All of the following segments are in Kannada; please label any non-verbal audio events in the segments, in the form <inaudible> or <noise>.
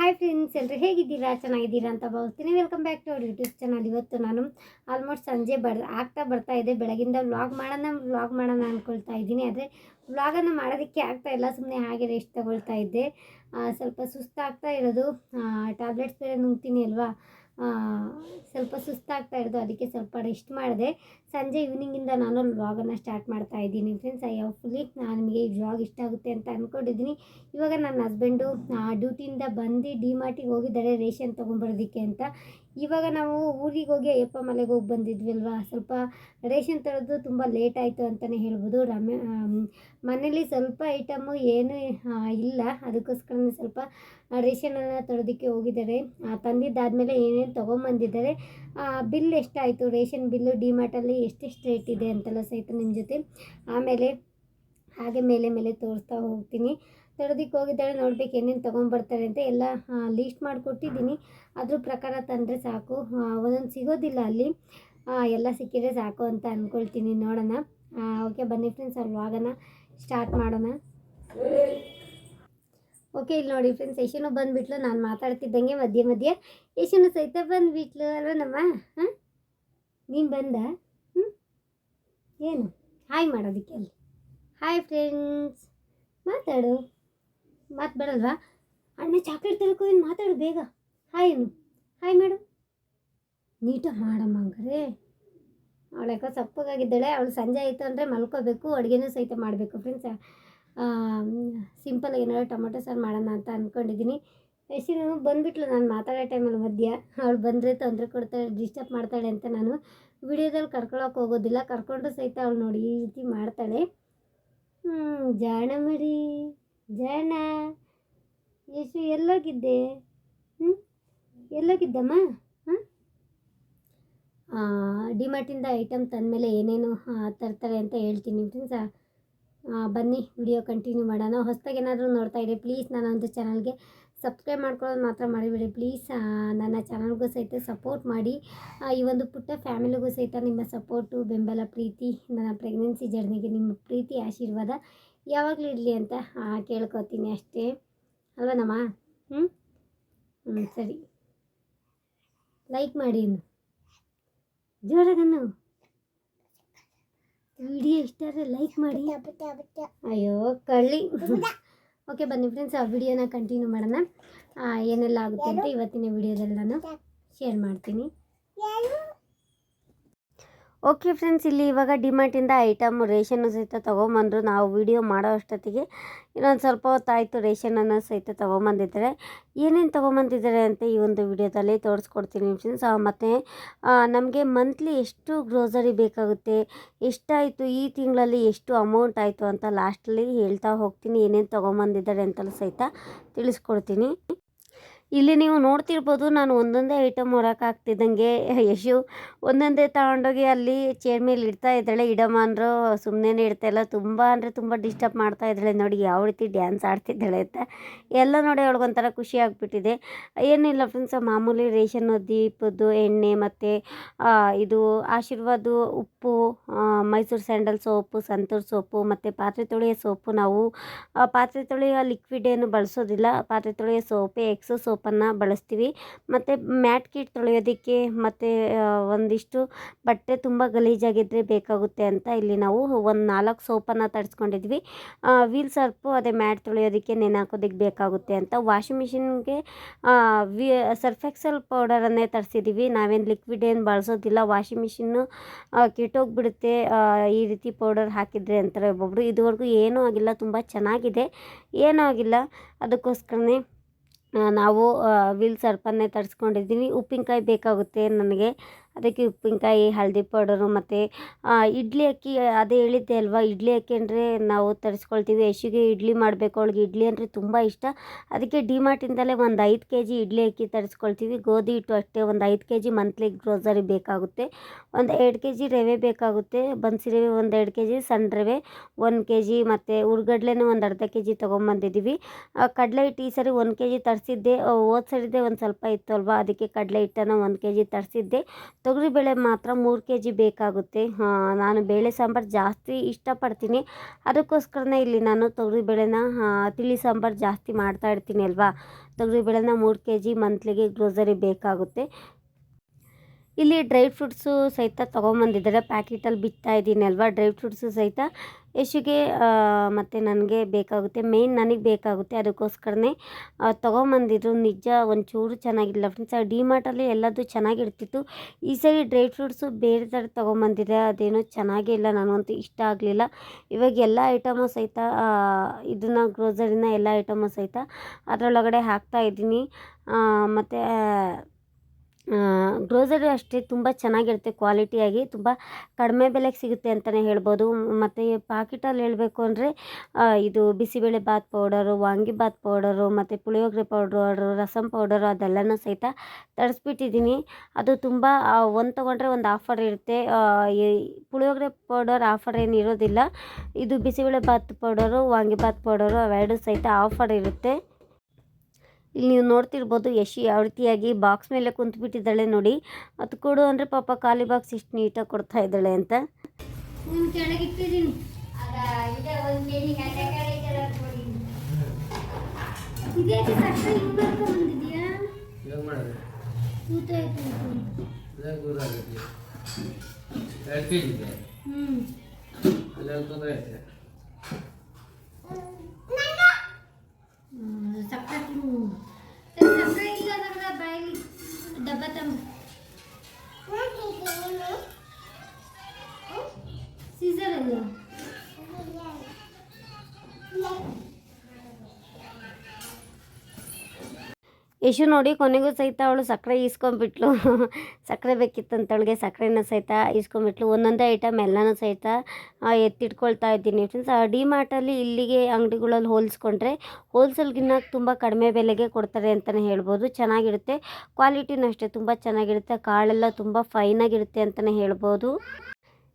ಹಾಯ್ ಫ್ರೆಂಡ್ಸ್ ಎಲ್ಲರೂ ಹೇಗಿದ್ದೀರಾ? ಚೆನ್ನಾಗಿದ್ದೀರಾ ಅಂತ ಭಾವಿಸ್ತೀನಿ. ವೆಲ್ಕಮ್ ಬ್ಯಾಕ್ ಟು ಅವ್ರ ಯೂಟ್ಯೂಬ್ ಚಾನಲ್ ಇವತ್ತು ನಾನು ಆಲ್ಮೋಸ್ಟ್ ಸಂಜೆ ಬರ್, ಆಗ್ತಾ ಬರ್ತಾ ಇದೆ. ಬೆಳಗಿಂದ ವ್ಲಾಗ್ ಮಾಡೋಣ ವ್ಲಾಗ್ ಮಾಡೋಣ ಅಂದ್ಕೊಳ್ತಾ ಇದ್ದೀನಿ. ಆದರೆ ವ್ಲಾಗನ್ನು ಮಾಡೋದಕ್ಕೆ ಆಗ್ತಾ ಇಲ್ಲ. ಸುಮ್ಮನೆ ಹಾಗೆ ರೆಸ್ಟ್ ತಗೊಳ್ತಾ ಇದ್ದೆ. ಸ್ವಲ್ಪ ಸುಸ್ತಾಗ್ತಾ ಇರೋದು. ಟ್ಯಾಬ್ಲೆಟ್ಸ್ ಬೇರೆ ನುಂಗ್ತೀನಿ ಅಲ್ವಾ? ಸ್ವಲ್ಪ ಸುಸ್ತಾಗ್ತಾ ಇರೋದು, ಅದಕ್ಕೆ ಸ್ವಲ್ಪ ರೆಸ್ಟ್ ಮಾಡಿದೆ. ಸಂಜೆ ಈವ್ನಿಂಗಿಂದ ನಾನು ವ್ಲಾಗನ್ನು ಸ್ಟಾರ್ಟ್ ಮಾಡ್ತಾ ಇದ್ದೀನಿ ಫ್ರೆಂಡ್ಸ್ ಐ ಫುಲ್ಲಿ ನಿಮಗೆ ಈ ವ್ಲಾಗ್ ಇಷ್ಟ ಆಗುತ್ತೆ ಅಂತ ಅಂದ್ಕೊಂಡಿದ್ದೀನಿ ಇವಾಗ ನನ್ನ ಹಸ್ಬೆಂಡು ಡ್ಯೂಟಿಯಿಂದ ಬಂದು ಡಿ ಮಾರ್ಟಿಗೆ ಹೋಗಿದ್ದಾರೆ, ರೇಷನ್ ತೊಗೊಂಬರೋದಕ್ಕೆ ಅಂತ. ಇವಾಗ ನಾವು ಊರಿಗೆ ಹೋಗಿ ಅಯ್ಯಪ್ಪ ಮಲೆಗೆ ಹೋಗಿ ಬಂದಿದ್ವಿ ಅಲ್ವಾ ಸ್ವಲ್ಪ ರೇಷನ್ ತರೋದು ತುಂಬ ಲೇಟ್ ಆಯಿತು ಅಂತಲೇ ಹೇಳ್ಬೋದು. ರಮೆ ಮನೇಲಿ ಸ್ವಲ್ಪ ಐಟಮು ಏನು ಇಲ್ಲ. ಅದಕ್ಕೋಸ್ಕರ ಸ್ವಲ್ಪ ರೇಷನನ್ನು ತರೋದಕ್ಕೆ ಹೋಗಿದ್ದಾರೆ. ತಂದಿದ್ದಾದಮೇಲೆ ಏನೇನು ತೊಗೊಂಬಂದಿದ್ದಾರೆ ಬಿಲ್ ಎಷ್ಟಾಯಿತು? ರೇಷನ್ ಬಿಲ್ಲು ಡಿ ಮಾರ್ಟಲ್ಲಿ ಎಷ್ಟೆಷ್ಟು ರೇಟ್ ಇದೆ ಅಂತೆಲ್ಲ ಸಹಿತ ನಿಮ್ಮ ಜೊತೆ. ಆಮೇಲೆ, ಹಾಗೆ ಮೇಲೆ ಮೇಲೆ ತೋರಿಸ್ತಾ ಹೋಗ್ತೀನಿ. ತರೋದಕ್ಕೆ ಹೋಗಿದ್ದಾಳೆ, ನೋಡ್ಬೇಕು ಏನೇನು ತೊಗೊಂಬರ್ತಾರೆ ಅಂತ ಎಲ್ಲ ಲೀಸ್ಟ್ ಮಾಡಿಕೊಟ್ಟಿದ್ದೀನಿ. ಅದ್ರ ಪ್ರಕಾರ ತಂದರೆ ಸಾಕು. ಒಂದೊಂದು ಸಿಗೋದಿಲ್ಲ ಅಲ್ಲಿ. ಎಲ್ಲ ಸಿಕ್ಕಿದ್ರೆ ಸಾಕು ಅಂತ ಅಂದ್ಕೊಳ್ತೀನಿ ನೋಡೋಣ. ಓಕೆ ಬನ್ನಿ ಫ್ರೆಂಡ್ಸ್ ಅಲ್ಲಿ ಹೋಗೋಣ ಸ್ಟಾರ್ಟ್ ಮಾಡೋಣ. ಓಕೆ ಇಲ್ಲಿ ನೋಡಿ ಫ್ರೆಂಡ್ಸ್ ಯಶನು ಬಂದುಬಿಟ್ಲು. ನಾನು ಮಾತಾಡ್ತಿದ್ದಂಗೆ ಮಧ್ಯೆ ಮಧ್ಯೆ. ಯಶನು ಸಹಿತ ಬಂದುಬಿಟ್ಲು ಅಲ್ವ ನಮ್ಮ? ಹಾಂ? ನೀನು ಬಂದ? ಹ್ಞೂ ಏನು? ಹಾಯ್ ಮಾಡೋದಕ್ಕೆ ಅಲ್ಲಿ. ಹಾಯ್ ಫ್ರೆಂಡ್ಸ್ ಮಾತಾಡು. ಮಾತು ಬರಲ್ವಾ ಅಣ್ಣ ಚಾಕ್ಲೇಟ್ ಏನು ಮಾತಾಡು ಬೇಗ. ಹಾಯ್ ಹಾಯ್ ಮಾಡು ನೀಟಾಗಿ ಮಾಡಮ್ಮ ಹಂಗಾರೆ. ಯಾಕೋ ಸಪ್ಪಗಾಗಿದ್ದಾಳೆ, ಅವಳು ಸಂಜೆ ಆಯಿತು ಅಂದರೆ ಮಲ್ಕೋಬೇಕು, ಅಡುಗೆನೂ ಸಹಿತ ಮಾಡಬೇಕು ಫ್ರೆಂಡ್ಸ್ ಸಿಂಪಲ್ ಏನಾದ್ರು ಟೊಮೊಟೊ ಸಾರು ಮಾಡೋಣ ಅಂತ ಅಂದ್ಕೊಂಡಿದ್ದೀನಿ ಯಶಿನು ಬಂದುಬಿಟ್ಲು ನಾನು ಮಾತಾಡೋ ಟೈಮಲ್ಲಿ ಮಧ್ಯ. ಅವಳು ಬಂದರೆ ತೊಂದರೆ ಕೊಡ್ತಾಳೆ ಡಿಸ್ಟರ್ಬ್ ಮಾಡ್ತಾಳೆ ಅಂತ ನಾನು ವಿಡಿಯೋದಲ್ಲಿ ಕರ್ಕೊಳಕ್ಕೆ ಹೋಗೋದಿಲ್ಲ. ಕರ್ಕೊಂಡ್ರೂ ಸಹಿತ ಅವಳು ನೋಡಿ ಈ ರೀತಿ ಮಾಡ್ತಾಳೆ. ಜಾಣ ಮರಿ ಜಾಣ ಯಶು ಎಲ್ಲೋಗಿದ್ದೆ? ಹ್ಞೂ ಎಲ್ಲೋಗಿದ್ದಮ್ಮ? ಹಾಂ ಡಿಮಾರ್ಟಿಂದ ಐಟಮ್ ತಂದಮೇಲೆ ಏನೇನು ತರ್ತಾರೆ ಅಂತ ಹೇಳ್ತೀನಿ ಫ್ರೆಂಡ್ಸ್ ಬನ್ನಿ, ವಿಡಿಯೋ ಕಂಟಿನ್ಯೂ ಮಾಡೋಣ. ಹೊಸ್ದಾಗಿ ಏನಾದರೂ ನೋಡ್ತಾ ಇದ್ದೆ ಪ್ಲೀಸ್ ನಾನೊಂದು ಚಾನಲ್ಗೆ ಸಬ್ಸ್ಕ್ರೈಬ್ ಮಾಡ್ಕೊಳ್ಳೋದು ಮಾತ್ರ ಮಾಡಿಬಿಡಿ ಪ್ಲೀಸ್ ನನ್ನ ಚಾನಲ್ಗೂ ಸಹಿತ ಸಪೋರ್ಟ್ ಮಾಡಿ. ಈ ಒಂದು ಪುಟ್ಟ ಫ್ಯಾಮಿಲಿಗೂ ಸಹಿತ ನಿಮ್ಮ ಸಪೋರ್ಟು ಬೆಂಬಲ, ಪ್ರೀತಿ, ನನ್ನ ಪ್ರೆಗ್ನೆನ್ಸಿ ಜರ್ನಿಗೆ ನಿಮ್ಮ ಪ್ರೀತಿ, ಆಶೀರ್ವಾದ ಯಾವಾಗಲೂ ಇರಲಿ ಅಂತ ಹಾಂ ಕೇಳ್ಕೊತೀನಿ ಅಷ್ಟೇ. ಅಲ್ವನಮ್ಮ ಹ್ಞೂ ಹ್ಞೂ ಸರಿ. ಲೈಕ್ ಮಾಡಿ ಇನ್ನು. ಜೋರಾಗನ್ನು. ವಿಡಿಯೋ ಇಷ್ಟ ಆದರೆ ಲೈಕ್ ಮಾಡಿ. ಅಯ್ಯೋ, ಕಳ್ಳಿ. ಓಕೆ ಬನ್ನಿ ಫ್ರೆಂಡ್ಸ್ ಆ ವಿಡಿಯೋನ ಕಂಟಿನ್ಯೂ ಮಾಡೋಣ. ಏನೆಲ್ಲ ಆಗುತ್ತೆ ಅಂತ ಇವತ್ತಿನ ವಿಡಿಯೋದಲ್ಲಿ ನಾನು ಶೇರ್ ಮಾಡ್ತೀನಿ ಓಕೆ ಫ್ರೆಂಡ್ಸ್ ಇಲ್ಲಿ ಇವಾಗ ಡಿಮಾರ್ಟಿಂದ ಐಟಮ್ ರೇಷನ್ನು ಸಹಿತ ತೊಗೊಂಬಂದರು. ನಾವು ವಿಡಿಯೋ ಮಾಡೋ ಅಷ್ಟೊತ್ತಿಗೆ ಇನ್ನೊಂದು ಸ್ವಲ್ಪ ಹೊತ್ತಾಯಿತು ರೇಷನನ್ನು ಸಹಿತ ತೊಗೊಂಬಂದಿದ್ದಾರೆ. ಏನೇನು ತೊಗೊಂಬಂದಿದ್ದಾರೆ ಅಂತ ಈ ಒಂದು ವಿಡಿಯೋದಲ್ಲಿ ತೋರಿಸ್ಕೊಡ್ತೀನಿ ಫ್ರೆಂಡ್ಸ್ ಮತ್ತು ನಮಗೆ ಮಂತ್ಲಿ ಎಷ್ಟು ಗ್ರೋಸರಿ ಬೇಕಾಗುತ್ತೆ, ಎಷ್ಟಾಯಿತು, ಈ ತಿಂಗಳಲ್ಲಿ ಎಷ್ಟು ಅಮೌಂಟ್ ಆಯಿತು ಅಂತ ಲಾಸ್ಟಲ್ಲಿ ಹೇಳ್ತಾ ಹೋಗ್ತೀನಿ. ಏನೇನು ತೊಗೊಂಬಂದಿದ್ದಾರೆ ಅಂತಲೂ ಸಹಿತ ತಿಳಿಸ್ಕೊಡ್ತೀನಿ. ಇಲ್ಲಿ ನೀವು ನೋಡ್ತಿರ್ಬೋದು ನಾನು ಒಂದೊಂದೇ ಐಟಮ್ ಹೊರಕಾಗ್ತಿದ್ದಂಗೆ ಯಶು. ಒಂದೊಂದೇ ತಗೊಂಡೋಗಿ ಅಲ್ಲಿ ಚೇರ್ ಮೇಲೆ ಇಡ್ತಾ ಇದ್ದಾಳೆ. ಇಡಮ್ಮ ಸುಮ್ಮನೆ ಇಡ್ತಾ ಇಲ್ಲ. ತುಂಬ ಅಂದರೆ ತುಂಬ ಡಿಸ್ಟರ್ಬ್ ಮಾಡ್ತಾ ಇದ್ದಾಳೆ. ನೋಡಿ ಯಾವ ರೀತಿ ಡ್ಯಾನ್ಸ್ ಆಡ್ತಿದ್ದಾಳೆ ಅಂತ. ಎಲ್ಲ ನೋಡಿ ಅವಳಿಗೊಂಥರ ಖುಷಿ ಆಗಿಬಿಟ್ಟಿದೆ. ಏನಿಲ್ಲ ಫ್ರೆಂಡ್ಸ್ ಮಾಮೂಲಿ ರೇಷನ್, ದೀಪದ್ದು ಎಣ್ಣೆ ಮತ್ತು ಇದು ಆಶೀರ್ವಾದ ಉಪ್ಪು Mysore sandal soap, Santoor soap ಮತ್ತು ಪಾತ್ರೆ ತೊಳೆಯೋ ಸೋಪು ನಾವು ಪಾತ್ರೆ ತೊಳೆಯೋ ಲಿಕ್ವಿಡ್ ಏನು ಬಳಸೋದಿಲ್ಲ. ಪಾತ್ರೆ ತೊಳೆಯೋ ಸೋಪೇ ಎಕ್ಸೋ ಸೋಪನ್ನು ಬಳಸ್ತೀವಿ. ಮತ್ತು ಮ್ಯಾಟ್ ಕಿಟ್ ತೊಳೆಯೋದಕ್ಕೆ ಮತ್ತು ಒಂದಿಷ್ಟು ಬಟ್ಟೆ ತುಂಬ ಗಲೀಜಾಗಿದ್ದರೆ ಬೇಕಾಗುತ್ತೆ ಅಂತ ಇಲ್ಲಿ ನಾವು ಒಂದು ನಾಲ್ಕು ಸೋಪನ್ನು ತರಿಸ್ಕೊಂಡಿದ್ವಿ. ವೀಲ್ ಸರ್ಪು, ಅದೇ ಮ್ಯಾಟ್ ತೊಳೆಯೋದಕ್ಕೆ ನೆನೆ ಹಾಕೋದಕ್ಕೆ ಬೇಕಾಗುತ್ತೆ ಅಂತ. ವಾಷಿಂಗ್ ಮಿಷಿನ್ಗೆ ವಿ, ಸರ್ಫೆಕ್ಸಲ್ ಪೌಡರನ್ನೇ ತರಿಸಿದ್ದೀವಿ ನಾವೇನು ಲಿಕ್ವಿಡ್ ಏನು ಬಳಸೋದಿಲ್ಲ. ವಾಷಿಂಗ್ ಮಿಷಿನ್ನು ಕೆಟ್ಟೋಗ್ಬಿಡುತ್ತೆ ಈ ರೀತಿ ಪೌಡರ್ ಹಾಕಿದರೆ ಅಂತಾರೆ ಒಬ್ಬೊಬ್ಬರು ಇದುವರೆಗೂ ಏನೂ ಆಗಿಲ್ಲ. ತುಂಬ ಚೆನ್ನಾಗಿದೆ. ಏನೂ ಆಗಿಲ್ಲ. ಅದಕ್ಕೋಸ್ಕರನೇ ನಾವು ವಿಲ್ ಸರ್ಪನ್ನೇ ತರಿಸ್ಕೊಂಡಿದ್ದೀನಿ. ಉಪ್ಪಿನಕಾಯಿ ಬೇಕಾಗುತ್ತೆ ನನಗೆ. ಅದಕ್ಕೆ ಉಪ್ಪಿನಕಾಯಿ ಹಳದಿ ಪೌಡರು ಮತ್ತು ಇಡ್ಲಿ ಅಕ್ಕಿ, ಅದೇ ಹೇಳಿದ್ದೆ ಅಲ್ವಾ? ಇಡ್ಲಿ ಅಕ್ಕಿ ಅಂದರೆ ನಾವು ತರಿಸ್ಕೊಳ್ತೀವಿ. ಯಶಿಗೆ ಇಡ್ಲಿ ಮಾಡಬೇಕು. ಅವಳಿಗೆ ಇಡ್ಲಿ ಅಂದರೆ ತುಂಬ ಇಷ್ಟ. ಅದಕ್ಕೆ ಡಿಮಾರ್ಟಿಂದಲೇ ಒಂದು ಐದು ಕೆ ಜಿ ಇಡ್ಲಿ ಅಕ್ಕಿ ತರಿಸ್ಕೊಳ್ತೀವಿ. ಗೋಧಿ ಹಿಟ್ಟು ಅಷ್ಟೇ, ಒಂದು ಐದು ಕೆ ಜಿ ಮಂತ್ಲಿ ಗ್ರೋಸರಿ ಬೇಕಾಗುತ್ತೆ. ಒಂದು ಎರಡು ಕೆ ಜಿ ರವೆ ಬೇಕಾಗುತ್ತೆ. ಬನ್ಸಿ ರವೆ ಒಂದು ಎರಡು ಕೆ ಜಿ ಸಣ್ಣ ರವೆ ಒಂದು ಕೆ ಜಿ ಮತ್ತು ಹುರ್ಗಡ್ಲೆನೂ ಒಂದು ಅರ್ಧ ಕೆ ಜಿ ತೊಗೊಂಬಂದಿದ್ದೀವಿ ಕಡಲೆ ಹಿಟ್ಟು ಈ ಸರಿ ಒಂದು ಕೆ ಜಿ ತರಿಸಿದ್ದೆ ಹೋದ್ಸರಿದ್ದೆ ಸರಿದೆ ಒಂದು ಸ್ವಲ್ಪ ಇತ್ತು ಅಲ್ವಾ? ಅದಕ್ಕೆ ಕಡಲೆ ಹಿಟ್ಟನ್ನು ಒಂದು ಕೆ ಜಿ ತರಿಸಿದ್ದೆ. ತೊಗರಿಬೇಳೆ ಮಾತ್ರ ಮೂರು ಕೆ ಜಿ ಬೇಕಾಗುತ್ತೆ ನಾನು ಬೇಳೆ ಸಾಂಬಾರು ಜಾಸ್ತಿ ಇಷ್ಟಪಡ್ತೀನಿ. ಅದಕ್ಕೋಸ್ಕರನೇ ಇಲ್ಲಿ ನಾನು ತೊಗರಿಬೇಳೆನ ತಿಳಿ ಸಾಂಬಾರು ಜಾಸ್ತಿ ಮಾಡ್ತಾ ಇರ್ತೀನಿ ಅಲ್ವಾ? ತೊಗರಿಬೇಳೆನ ಮೂರು ಕೆ ಜಿ ಮಂತ್ಲಿಗೆ ಗ್ರೋಸರಿ ಬೇಕಾಗುತ್ತೆ. ಇಲ್ಲಿ ಡ್ರೈ ಫ್ರೂಟ್ಸು ಸಹಿತ ತೊಗೊಂಬಂದಿದ್ದಾರೆ. ಪ್ಯಾಕೆಟಲ್ಲಿ ಬಿತ್ತಾ ಇದ್ದೀನಿ ಅಲ್ವಾ ಡ್ರೈ ಫ್ರೂಟ್ಸು ಸಹಿತ ಯಶುಗೆ ಮತ್ತು ನನಗೆ ಬೇಕಾಗುತ್ತೆ. ಮೇಯ್ನ್ ನನಗೆ ಬೇಕಾಗುತ್ತೆ. ಅದಕ್ಕೋಸ್ಕರನೇ ತೊಗೊಂಬಂದಿದ್ರು. ನಿಜ, ಒಂಚೂರು ಚೆನ್ನಾಗಿಲ್ಲ ಫ್ರೆಂಡ್ಸ್. ಆ ಡಿಮಾರ್ಟಲ್ಲಿ ಎಲ್ಲದೂ ಚೆನ್ನಾಗಿರ್ತಿತ್ತು. ಈ ಸರಿ ಡ್ರೈ ಫ್ರೂಟ್ಸು ಬೇರೆ ಥರ ತೊಗೊಂಬಂದಿದೆ. ಅದೇನೋ ಚೆನ್ನಾಗೇ ಇಲ್ಲ. ನನಗಂತೂ ಇಷ್ಟ ಆಗಲಿಲ್ಲ. ಇವಾಗ ಎಲ್ಲ ಐಟಮು ಸಹಿತ ಇದನ್ನು ಗ್ರೋಸರಿನ ಎಲ್ಲ ಐಟಮು ಸಹಿತ ಅದರೊಳಗಡೆ ಹಾಕ್ತಾ ಇದ್ದೀನಿ. ಮತ್ತು ಗ್ರೋಸರಿ ಅಷ್ಟೇ ತುಂಬ ಚೆನ್ನಾಗಿರುತ್ತೆ ಕ್ವಾಲಿಟಿಯಾಗಿ ತುಂಬ ಕಡಿಮೆ ಬೆಲೆಗೆ ಸಿಗುತ್ತೆ ಅಂತಲೇ ಹೇಳ್ಬೋದು. ಮತ್ತು ಪಾಕಿಟಲ್ಲಿ ಹೇಳಬೇಕು ಅಂದರೆ ಇದು ಬಿಸಿಬೇಳೆ ಬಾತ್ ಪೌಡರು ವಾಂಗಿಬಾತ್ ಪೌಡರು ಮತ್ತು ಪುಳಿಯೋಗರೆ ಪೌಡರು ರಸಮ್ ಪೌಡರು ಅದೆಲ್ಲನೂ ಸಹಿತ ತರಿಸ್ಬಿಟ್ಟಿದ್ದೀನಿ. ಅದು ತುಂಬ ಒಂದು ತೊಗೊಂಡ್ರೆ ಒಂದು ಆಫರ್ ಇರುತ್ತೆ. ಪುಳಿಯೋಗರೆ ಪೌಡರ್ ಆಫರ್ ಏನು ಇರೋದಿಲ್ಲ. ಇದು ಬಿಸಿಬೇಳೆ ಬಾತ್ ಪೌಡರು ವಾಂಗಿಬಾತ್ ಪೌಡರು ಅವೆರಡು ಸಹಿತ ಆಫರ್ ಇರುತ್ತೆ. ಇಲ್ಲಿ ನೀವು ನೋಡ್ತಿರ್ಬೋದು ಯಶಿ ಯಾವ ರೀತಿಯಾಗಿ ಬಾಕ್ಸ್ ಮೇಲೆ ಕುಂತ್ಬಿಟ್ಟಿದ್ದಾಳೆ ನೋಡಿ. ಅದು ಕೊಡು ಅಂದರೆ ಪಾಪ ಖಾಲಿ ಬಾಕ್ಸ್ ಇಷ್ಟು ನೀಟಾಗಿ ಕೊಡ್ತಾ ಇದ್ದಾಳೆ ಅಂತ. ಕೆಳಗಿಟ್ಟಿದ್ದೀನಿ ಇದೇಕೆ ಸಕ್ಕರೆ ಹಿಂಗ್ ಬರ್ಕೊಂಡ್ಬಂದಿದ್ಯಾ ಇವಾಗ ಮಾಡೋದು ಕೂತ ಐತೆ ಇದಾಗ ದೂರ ಆಗುತ್ತೆ ಎರಡು ಕೆ ಜಿ ಇದೆ ಹ್ಮ್ ಅಲ್ಲೆಲ್ಲ ತೊಂದರೆ ಐತೆ ಹ್ಮ್, ಸಕ್ಕರೆ ತಿನ್ನು ಸರಿ, ಸಕ್ಕರೆ ಇಲ್ಲ ನಮ್ಗೆ ಬಾಯಲ್ಲಿ ಡಬ್ಬ ತಂಬ ಸೀಸರ್ ಅಲ್ಲ. ಯಶು ನೋಡಿ ಕೊನೆಗೂ ಸಹಿತ ಅವಳು ಸಕ್ಕರೆ ಈಸ್ಕೊಂಡ್ಬಿಟ್ಲು <laughs> ಸಕ್ಕರೆ ಬೇಕಿತ್ತಂತವಳಿಗೆ ಸಕ್ಕರೆನ ಸಹಿತ ಈಸ್ಕೊಂಡ್ಬಿಟ್ಲು ಒಂದೊಂದೇ ಐಟಮ್ ಎಲ್ಲನೂ ಸಹಿತ ಎತ್ತಿಟ್ಕೊಳ್ತಾ ಇದ್ದೀನಿ. ಫ್ರೆಂಡ್ಸ್ ಡಿ ಮಾರ್ಟಲ್ಲಿ ಇಲ್ಲಿಗೆ ಅಂಗಡಿಗಳಲ್ಲಿ ಹೋಲಿಸ್ಕೊಂಡ್ರೆ ಹೋಲ್ಸೇಲ್ಗಿನ್ನ ತುಂಬ ಕಡಿಮೆ ಬೆಲೆಗೆ ಕೊಡ್ತಾರೆ ಅಂತಲೇ ಹೇಳ್ಬೋದು. ಚೆನ್ನಾಗಿರುತ್ತೆ. ಕ್ವಾಲಿಟಿನೂ ಅಷ್ಟೇ, ತುಂಬ ಚೆನ್ನಾಗಿರುತ್ತೆ. ಕಾಳೆಲ್ಲ ತುಂಬ ಫೈನಾಗಿರುತ್ತೆ ಅಂತಲೇ ಹೇಳ್ಬೋದು.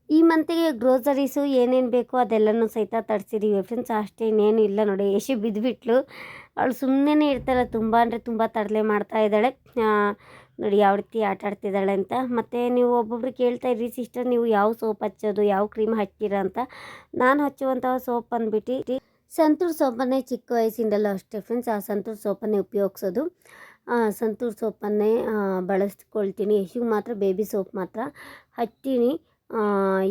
ಈ ಮಂತಿಗೆ ಗ್ರೋಸರೀಸು ಏನೇನು ಬೇಕೋ ಅದೆಲ್ಲನೂ ಸಹಿತ ತರಿಸಿದ್ದೀವಿ ಫ್ರೆಂಡ್ಸ್ ಅಷ್ಟೇ ಇನ್ನೇನು ಇಲ್ಲ ನೋಡಿ. ಯಶು ಬಿದ್ದುಬಿಟ್ಲು ಅವಳು ಸುಮ್ಮನೆ ಇರ್ತಾಳೆ, ತುಂಬ ಅಂದರೆ ತುಂಬ ತರಲೆ ಮಾಡ್ತಾ ಇದ್ದಾಳೆ. ನೋಡಿ ಯಾವ ರೀತಿ ಆಟ ಆಡ್ತಿದ್ದಾಳೆ ಅಂತ. ಮತ್ತು ನೀವು ಒಬ್ಬೊಬ್ರು ಕೇಳ್ತಾ ಇದ್ರಿ ಸಿಸ್ಟರ್, ನೀವು ಯಾವ ಸೋಪ್ ಹಚ್ಚೋದು, ಯಾವ ಕ್ರೀಮ್ ಹಚ್ತೀರಾ? ಅಂತ. ನಾನು ಹಚ್ಚುವಂಥ ಸೋಪ್ ಅಂದ್ಬಿಟ್ಟು, ಸಂತೂರ್ ಸೋಪನ್ನೇ ಚಿಕ್ಕ ವಯಸ್ಸಿಂದಲೂ ಅಷ್ಟೇ ಫ್ರೆಂಡ್ಸ್ ಆ ಸಂತೂರ್ ಸೋಪನ್ನೇ ಉಪಯೋಗಿಸೋದು. ಸಂತೂರ್ ಸೋಪನ್ನೇ ಬಳಸ್ಕೊಳ್ತೀನಿ. ಯಶಿಗೆ ಮಾತ್ರ ಬೇಬಿ ಸೋಪ್ ಮಾತ್ರ ಹಚ್ತೀನಿ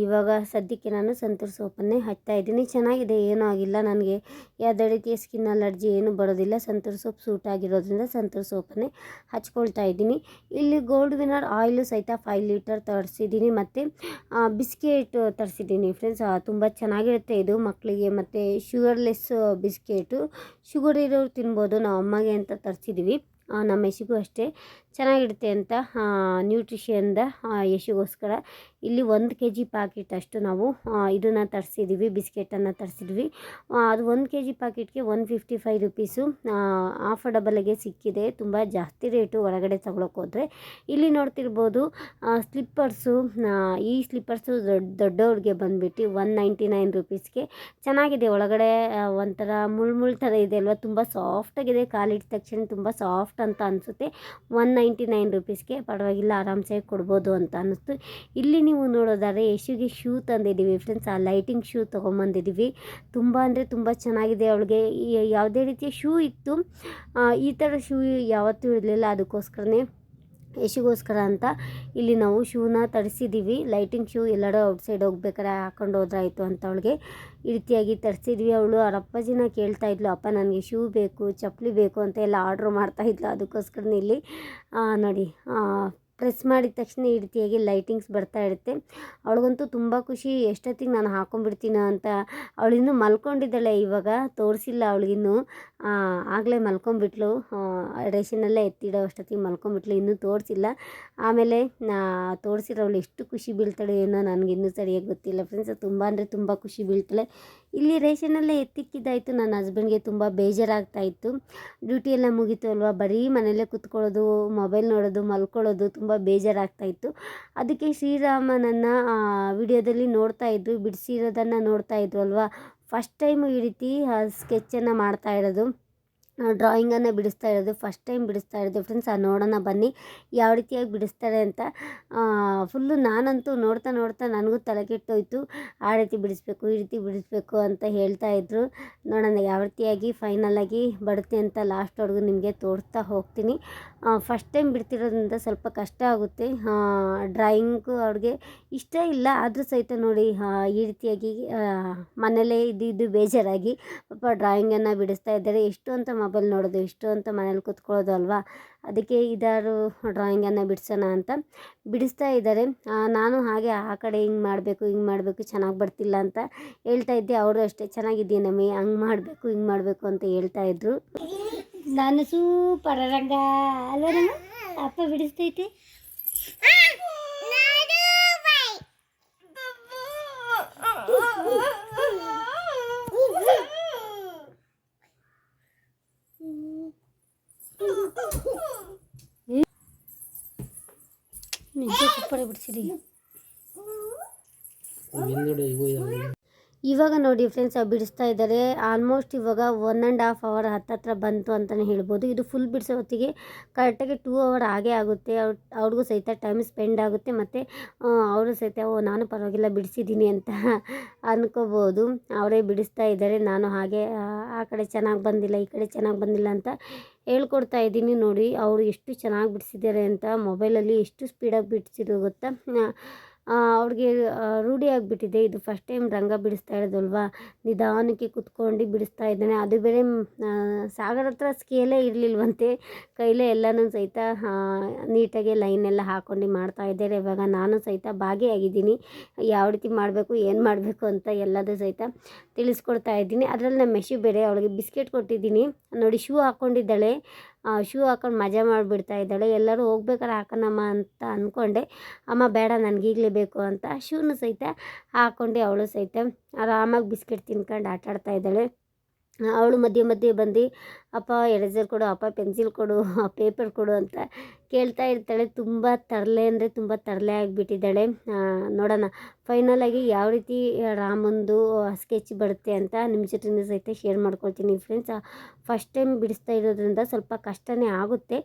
ಇವಾಗ ಸದ್ಯಕ್ಕೆ ನಾನು ಸಂತೂರ್ ಸೋಪನ್ನೇ ಹಚ್ತಾ ಇದ್ದೀನಿ. ಚೆನ್ನಾಗಿದೆ, ಏನೂ ಆಗಿಲ್ಲ. ನನಗೆ ಯಾವುದೇ ರೀತಿಯ ಸ್ಕಿನ್ ಅಲರ್ಜಿ ಏನು ಬರೋದಿಲ್ಲ. ಸಂತೂರ್ ಸೋಪ್ ಸೂಟ್ ಆಗಿರೋದ್ರಿಂದ ಸಂತೂರ್ ಸೋಪನ್ನೇ ಹಚ್ಕೊಳ್ತಾ ಇದ್ದೀನಿ. ಇಲ್ಲಿ ಗೋಲ್ಡ್ ವಿನರ್ ಆಯಿಲು ಸಹಿತ ಫೈವ್ ಲೀಟರ್ ತರಿಸಿದ್ದೀನಿ. ಮತ್ತು ಬಿಸ್ಕೆಟ್ ತರಿಸಿದ್ದೀನಿ ಫ್ರೆಂಡ್ಸ್. ತುಂಬ ಚೆನ್ನಾಗಿರುತ್ತೆ ಇದು ಮಕ್ಕಳಿಗೆ. ಮತ್ತು, ಶುಗರ್ಲೆಸ್ ಬಿಸ್ಕೆಟು. ಶುಗರ್ ಇರೋರು ತಿನ್ಬೋದು. ನಾವು ಅಮ್ಮಗೆ ಅಂತ ತರಿಸಿದ್ದೀವಿ ನಮ್ಮ ಯಶಿಗೂ ಅಷ್ಟೇ. ಚೆನ್ನಾಗಿರುತ್ತೆ ಅಂತ ನ್ಯೂಟ್ರಿಷನ್ದ ಯಶಿಗೋಸ್ಕರ. ಇಲ್ಲಿ ಒಂದು ಕೆ ಜಿ ಪ್ಯಾಕೆಟ್ ಅಷ್ಟು ನಾವು ಇದನ್ನು ತರಿಸಿದ್ವಿ, ಬಿಸ್ಕೆಟನ್ನು ತರಿಸಿದ್ವಿ. ಅದು ಒಂದು ಕೆ ಜಿ ಪ್ಯಾಕೆಟ್ಗೆ ಒನ್ ಫಿಫ್ಟಿ ಫೈವ್ ರುಪೀಸು ಆಫರ್ಡಬಲ್ಗೆ ಸಿಕ್ಕಿದೆ. ತುಂಬ ಜಾಸ್ತಿ ರೇಟು ತಗೊಳಕ್ಕೆ ಹೋದರೆ. ಇಲ್ಲಿ ನೋಡ್ತಿರ್ಬೋದು ಸ್ಲಿಪ್ಪರ್ಸು ಈ ಸ್ಲಿಪ್ಪರ್ಸು ದೊಡ್ಡ ದೊಡ್ಡವ್ರಿಗೆ ಬಂದುಬಿಟ್ಟು ಒನ್ ನೈಂಟಿ ನೈನ್ ರುಪೀಸ್ಗೆ ಚೆನ್ನಾಗಿದೆ. ಒಳಗಡೆ ಒಂಥರ ಮುಳ್ಮುಳ್ ಮುಳ್ ಥರ ಇದೆ ಅಲ್ವಾ? ತುಂಬ ಸಾಫ್ಟಾಗಿದೆ ಕಾಲಿಟ್ಟ ತಕ್ಷಣ ತುಂಬ ಸಾಫ್ಟ್ ಅಂತ ಅನಿಸುತ್ತೆ. ಒನ್ ನೈಂಟಿ ನೈನ್ ರುಪೀಸ್ಗೆ ಪರವಾಗಿಲ್ಲ ಆರಾಮ್ಸೆ ಕೊಡ್ಬೋದು ಅಂತ ಅನ್ನಿಸ್ತು. ಇಲ್ಲಿ ನೀವು ನೋಡೋದಾದ್ರೆ ಯಶುಗೆ ಶೂ ತಂದಿದ್ದೀವಿ ಫ್ರೆಂಡ್ಸ್ ಆ ಲೈಟಿಂಗ್ ಶೂ ತೊಗೊಂಬಂದಿದ್ದೀವಿ. ತುಂಬ ಅಂದರೆ ತುಂಬ ಚೆನ್ನಾಗಿದೆ ಅವಳಿಗೆ. ಯಾವುದೇ ರೀತಿಯ ಶೂ ಇತ್ತು ಈ ಥರ ಶೂ ಯಾವತ್ತೂ ಇರಲಿಲ್ಲ. ಅದಕ್ಕೋಸ್ಕರನೇ ಯಶಿಗೋಸ್ಕರ ಅಂತ ಇಲ್ಲಿ ನಾವು ಶೂನ ತರಿಸಿದ್ದೀವಿ ಲೈಟಿಂಗ್ ಶೂ ಎಲ್ಲರೂ ಔಟ್ಸೈಡ್ ಹೋಗ್ಬೇಕಾರೆ ಹಾಕೊಂಡು ಹೋದ್ರಾಯ್ತು ಅಂತ ಅವಳಿಗೆ ಈ ರೀತಿಯಾಗಿ ತರಿಸಿದ್ವಿ. ಅವಳು ಅವ್ರ ಅಪ್ಪಾಜಿನ ಕೇಳ್ತಾ ಇದ್ಲು, ಅಪ್ಪ, ನನಗೆ ಶೂ ಬೇಕು, ಚಪ್ಪಲಿ ಬೇಕು ಅಂತ ಎಲ್ಲ ಆರ್ಡ್ರ್ ಮಾಡ್ತಾ ಇದ್ಲು. ಅದಕ್ಕೋಸ್ಕರನೇ ಇಲ್ಲಿ ನೋಡಿ ಪ್ರೆಸ್ ಮಾಡಿದ ತಕ್ಷಣ ಈ ರೀತಿಯಾಗಿ ಲೈಟಿಂಗ್ಸ್ ಬರ್ತಾ ಇರುತ್ತೆ. ಅವಳಿಗಂತೂ ತುಂಬ ಖುಷಿ, ಎಷ್ಟೊತ್ತಿಗೆ ನಾನು ಹಾಕೊಂಡ್ಬಿಡ್ತೀನೋ ಅಂತ ಅವಳಿನ್ನೂ ಮಲ್ಕೊಂಡಿದ್ದಾಳೆ. ಇವಾಗ ತೋರಿಸಿಲ್ಲ ಅವಳಿಗಿನ್ನೂ. ಆಗಲೇ ಮಲ್ಕೊಂಬಿಟ್ಲು ರೇಷನಲ್ಲೇ ಎತ್ತಿಡೋ ಅಷ್ಟೊತ್ತಿಗೆ ಮಲ್ಕೊಂಬಿಟ್ಲು ಇನ್ನೂ ತೋರಿಸಿಲ್ಲ. ಆಮೇಲೆ ನಾ ತೋರಿಸಿರೋ ಅವಳು ಎಷ್ಟು ಖುಷಿ ಬೀಳ್ತಾಳೆ ಏನೋ ನನಗಿನ್ನೂ ಸರಿಯಾಗಿ ಗೊತ್ತಿಲ್ಲ ಫ್ರೆಂಡ್ಸ್. ತುಂಬ ಅಂದರೆ ತುಂಬ ಖುಷಿ ಬೀಳ್ತಾಳೆ. ಇಲ್ಲಿ ರೇಷನಲ್ಲೇ ಎತ್ತಿಕ್ಕಿದ್ದಾಯಿತು. ನನ್ನ ಹಸ್ಬೆಂಡ್ಗೆ ತುಂಬ ಬೇಜಾರಾಗ್ತಾಯಿತ್ತು ಡ್ಯೂಟಿ ಎಲ್ಲ ಮುಗೀತು ಅಲ್ವಾ? ಬರೀ ಮನೆಯಲ್ಲೇ ಕುತ್ಕೊಳ್ಳೋದು, ಮೊಬೈಲ್ ನೋಡೋದು, ಮಲ್ಕೊಳ್ಳೋದು, ತುಂಬ ಬೇಜಾರಾಗ್ತಾ ಇತ್ತು. ಅದಕ್ಕೆ ಶ್ರೀರಾಮನನ್ನು ವಿಡಿಯೋದಲ್ಲಿ ನೋಡ್ತಾ ಇದ್ದು ಬಿಡಿಸಿರೋದನ್ನು ನೋಡ್ತಾ ಅಲ್ವಾ? ಫಸ್ಟ್ ಟೈಮು ಈ ರೀತಿ ಸ್ಕೆಚ್ಚನ್ನು ಮಾಡ್ತಾ ಇರೋದು. ಡ್ರಾಯಿಂಗನ್ನು ಬಿಡಿಸ್ತಾ ಇರೋದು. ಫಸ್ಟ್ ಟೈಮ್ ಬಿಡಿಸ್ತಾ ಇರೋದು. ಫ್ರೆಂಡ್ಸ್ ಆ, ನೋಡೋಣ ಬನ್ನಿ. ಯಾವ ರೀತಿಯಾಗಿ ಬಿಡಿಸ್ತಾರೆ ಅಂತ. ಫುಲ್ಲು ನಾನಂತೂ ನೋಡ್ತಾ ನೋಡ್ತಾ ನನಗೂ ತಲೆ ಕೆಟ್ಟೋಯ್ತು. ಆ ರೀತಿ ಬಿಡಿಸ್ಬೇಕು, ಈ ರೀತಿ ಬಿಡಿಸ್ಬೇಕು ಅಂತ ಹೇಳ್ತಾ ಇದ್ರು. ನೋಡೋಣ ಯಾವ ರೀತಿಯಾಗಿ ಫೈನಲಾಗಿ ಬರುತ್ತೆ ಅಂತ ಲಾಸ್ಟ್ವರೆಗೂ ನಿಮಗೆ ತೋರಿಸ್ತಾ ಹೋಗ್ತೀನಿ. ಫಸ್ಟ್ ಟೈಮ್ ಬಿಡ್ತಿರೋದ್ರಿಂದ ಸ್ವಲ್ಪ ಕಷ್ಟ ಆಗುತ್ತೆ. ಡ್ರಾಯಿಂಗು ಅವ್ರಿಗೆ ಇಷ್ಟ ಇಲ್ಲ. ಆದರೂ ಸಹಿತ ನೋಡಿ ಈ ರೀತಿಯಾಗಿ ಮನೇಲೇ ಇದ್ದು ಇದ್ದು ಬೇಜಾರಾಗಿ ಪಾಪ ಡ್ರಾಯಿಂಗನ್ನು ಬಿಡಿಸ್ತಾ ಇದ್ದಾರೆ. ಎಷ್ಟು ಅಂತ ಮೊಬೈಲ್ ನೋಡೋದು, ಎಷ್ಟು ಅಂತ ಮನೇಲಿ ಕೂತ್ಕೊಳ್ಳೋದು ಅಲ್ವಾ? ಅದಕ್ಕೆ ಇದಾರು ಡ್ರಾಯಿಂಗನ್ನು ಬಿಡಿಸೋಣ ಅಂತ ಬಿಡಿಸ್ತಾ ಇದ್ದಾರೆ. ನಾನು ಹಾಗೆ ಆ ಕಡೆ ಹಿಂಗೆ ಮಾಡಬೇಕು ಹಿಂಗೆ ಮಾಡಬೇಕು, ಚೆನ್ನಾಗಿ ಬರ್ತಿಲ್ಲ ಅಂತ ಹೇಳ್ತಾ ಇದ್ದೆ. ಅವರು ಅಷ್ಟೇ ಚೆನ್ನಾಗಿದ್ದೀನಿ ನಮಗೆ ಹಂಗೆ ಮಾಡಬೇಕು, ಹಿಂಗೆ ಮಾಡಬೇಕು ಅಂತ ಹೇಳ್ತಾ ಇದ್ರು. ನಾನು ಸೂಪರ್ ರಂಗ ಅಲ್ವಾ ರಂಗ ಅಪ್ಪ ಬಿಡಿಸ್ತೈತೆ ನಿಜ ಸೂಪರ್ ಬಿಡಿಸಿರಿ ಹಿಂದ್ಗಡೆ ಇವು ಇದಾವೆ ಇವಾಗ ನೋಡಿ ಫ್ರೆಂಡ್ಸ್ ಬಿಡಿಸ್ತಾ ಇದ್ದಾರೆ. ಆಲ್ಮೋಸ್ಟ್ ಇವಾಗ ಒನ್ ಆ್ಯಂಡ್ ಹಾಫ್ ಅವರ್ ಹತ್ತತ್ರ ಬಂತು ಅಂತಲೇ ಹೇಳ್ಬೋದು. ಇದು ಫುಲ್ ಬಿಡಿಸೋ ಹೊತ್ತಿಗೆ ಕರೆಕ್ಟಾಗಿ ಟೂ ಅವರ್ ಆಗೇ ಆಗುತ್ತೆ. ಅವ್ರು ಅವ್ರಿಗೂ ಸಹಿತ ಟೈಮ್ ಸ್ಪೆಂಡ್ ಆಗುತ್ತೆ ಮತ್ತು ಅವರು ಸಹಿತ ಓ ನಾನು ಪರವಾಗಿಲ್ಲ ಬಿಡಿಸಿದ್ದೀನಿ ಅಂತ <laughs> ಅಂದ್ಕೋಬೋದು ಅವರೇ ಬಿಡಿಸ್ತಾ ಇದ್ದಾರೆ. ನಾನು ಹಾಗೆ ಆ, ಕಡೆ ಚೆನ್ನಾಗಿ ಬಂದಿಲ್ಲ ಈ ಕಡೆ ಚೆನ್ನಾಗಿ ಬಂದಿಲ್ಲ ಅಂತ ಹೇಳ್ಕೊಡ್ತಾ ಇದ್ದೀನಿ ನೋಡಿ. ಅವರು ಎಷ್ಟು ಚೆನ್ನಾಗಿ ಬಿಡಿಸಿದ್ದಾರೆ ಅಂತ ಮೊಬೈಲಲ್ಲಿ ಎಷ್ಟು ಸ್ಪೀಡಾಗಿ ಬಿಡಿಸಿದ್ರು ಗೊತ್ತಾ? ಅವ್ರಿಗೆ ರೂಢಿಯಾಗಿಬಿಟ್ಟಿದೆ ಇದು ಫಸ್ಟ್ ಟೈಮ್ ರಂಗ ಬಿಡಿಸ್ತಾ ಇರೋದಲ್ವಾ? ನಿಧಾನಕ್ಕೆ ಕುತ್ಕೊಂಡು ಬಿಡಿಸ್ತಾ ಇದ್ದಾನೆ. ಅದು ಬೇರೆ ಸಾಗರ್ ಹತ್ರ ಸ್ಕೇಲೇ ಇರಲಿಲ್ವಂತೆ. ಕೈಲೇ ಎಲ್ಲನೂ ಸಹಿತ ನೀಟಾಗಿ ಲೈನ್ ಎಲ್ಲ ಹಾಕ್ಕೊಂಡು ಮಾಡ್ತಾ ಇದ್ದಾರೆ. ಇವಾಗ ನಾನು ಸಹಿತ ಭಾಗಿಯಾಗಿದ್ದೀನಿ. ಯಾವ ರೀತಿ ಮಾಡಬೇಕು, ಏನು ಮಾಡಬೇಕು ಅಂತ ಎಲ್ಲದೂ ಸಹಿತ ತಿಳಿಸ್ಕೊಡ್ತಾ ಇದ್ದೀನಿ. ಅದರಲ್ಲಿ ನಮ್ಮ ಮೆಶು ಬೇರೆ ಅವಳಿಗೆ ಬಿಸ್ಕೆಟ್ ಕೊಟ್ಟಿದ್ದೀನಿ. ನೋಡಿ, ಶೂ ಹಾಕ್ಕೊಂಡಿದ್ದಾಳೆ ಶೂ ಹಾಕೊಂಡು ಮಜಾ ಮಾಡಿಬಿಡ್ತಾ ಇದ್ದಾಳೆ. ಎಲ್ಲರೂ ಹೋಗ್ಬೇಕಾದ್ರೆ ಹಾಕೋಣಮ್ಮ ಅಂತ ಅಂದ್ಕೊಂಡೆ ಅಮ್ಮ ಬೇಡ ನನಗೀಗಲೇ ಬೇಕು ಅಂತ. ಶೂನು ಸಹಿತ ಹಾಕ್ಕೊಂಡು ಅವಳು ಸಹಿತ. ಆರಾಮಾಗಿ ಬಿಸ್ಕೆಟ್ ತಿನ್ಕೊಂಡು ಆಟಾಡ್ತಾ ಇದ್ದಾಳೆ. ಅವಳು ಮಧ್ಯೆ ಮಧ್ಯೆ ಬಂದು ಅಪ್ಪ ಎರೇಸರ್ ಕೊಡು, ಅಪ್ಪ ಪೆನ್ಸಿಲ್ ಕೊಡು <laughs> ಪೇಪರ್ ಕೊಡು ಅಂತ ಕೇಳ್ತಾ ಇರ್ತಾಳೆ. ತುಂಬ ತರಲೆ ಅಂದರೆ ತುಂಬ ತರಲೆ ಆಗಿಬಿಟ್ಟಿದ್ದಾಳೆ. ನೋಡೋಣ. ಫೈನಲಾಗಿ ಯಾವ ರೀತಿ ರಾಮಂದು ಸ್ಕೆಚ್ ಬರುತ್ತೆ ಅಂತ ನಿಮ್ಮ ಜೊತೆ ಸಹಿತ ಶೇರ್ ಮಾಡ್ಕೊಳ್ತೀನಿ ಫ್ರೆಂಡ್ಸ್ ಫಸ್ಟ್ ಟೈಮ್ ಬಿಡಿಸ್ತಾ ಇರೋದ್ರಿಂದ ಸ್ವಲ್ಪ ಕಷ್ಟನೇ ಆಗುತ್ತೆ.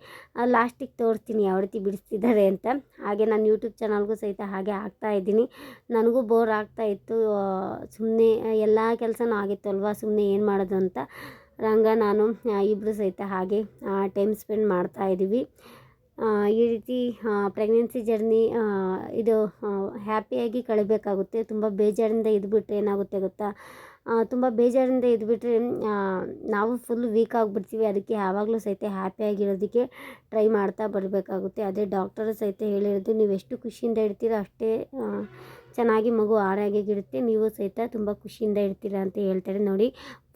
ಲಾಸ್ಟಿಗೆ ತೋರಿಸ್ತೀನಿ ಯಾವ ರೀತಿ ಬಿಡಿಸ್ತಿದ್ದಾರೆ ಅಂತ. ಹಾಗೆ ನಾನು ಯೂಟ್ಯೂಬ್ ಚಾನಲ್ಗೂ ಸಹಿತ ಹಾಗೆ ಹಾಕ್ತಾ ಇದ್ದೀನಿ. ನನಗೂ ಬೋರ್ ಆಗ್ತಾ ಇತ್ತು. ಸುಮ್ಮನೆ ಎಲ್ಲ ಕೆಲಸನೂ ಆಗಿತ್ತು ಅಲ್ವಾ ಸುಮ್ಮನೆ ಏನು ಮಾಡೋದು ಅಂತ. ರಂಗ ನಾನು ಇಬ್ಬರು ಸಹಿತ ಹಾಗೆ ಟೈಮ್ ಸ್ಪೆಂಡ್ ಮಾಡ್ತಾ ಇದ್ದೀವಿ. ಈ ರೀತಿ ಪ್ರೆಗ್ನೆನ್ಸಿ ಜರ್ನಿ ಇದು ಹ್ಯಾಪಿಯಾಗಿ ಕಳಿಬೇಕಾಗುತ್ತೆ. ತುಂಬ ಬೇಜಾರಿಂದ ಇದ್ಬಿಟ್ರೆ ಏನಾಗುತ್ತೆ ಗೊತ್ತಾ? ತುಂಬ ಬೇಜಾರಿಂದ ಇದ್ಬಿಟ್ರೆ ನಾವು ಫುಲ್ ವೀಕ್ ಆಗಿಬಿಡ್ತೀವಿ. ಅದಕ್ಕೆ ಯಾವಾಗಲೂ ಸಹಿತ ಹ್ಯಾಪಿಯಾಗಿರೋದಕ್ಕೆ ಟ್ರೈ ಮಾಡ್ತಾ ಬರಬೇಕಾಗುತ್ತೆ. ಅದೇ ಡಾಕ್ಟರು ಸಹಿತ ಹೇಳಿರೋದು ನೀವು ಎಷ್ಟು ಖುಷಿಯಿಂದ ಇರ್ತೀರೋ ಅಷ್ಟೇ ಚೆನ್ನಾಗಿ ಮಗು ಆರೋಗ್ಯವಾಗಿರುತ್ತೆ, ನೀವು ಸಹಿತ ತುಂಬ ಖುಷಿಯಿಂದ ಇರ್ತೀರ ಅಂತ ಹೇಳ್ತಾರೆ ನೋಡಿ.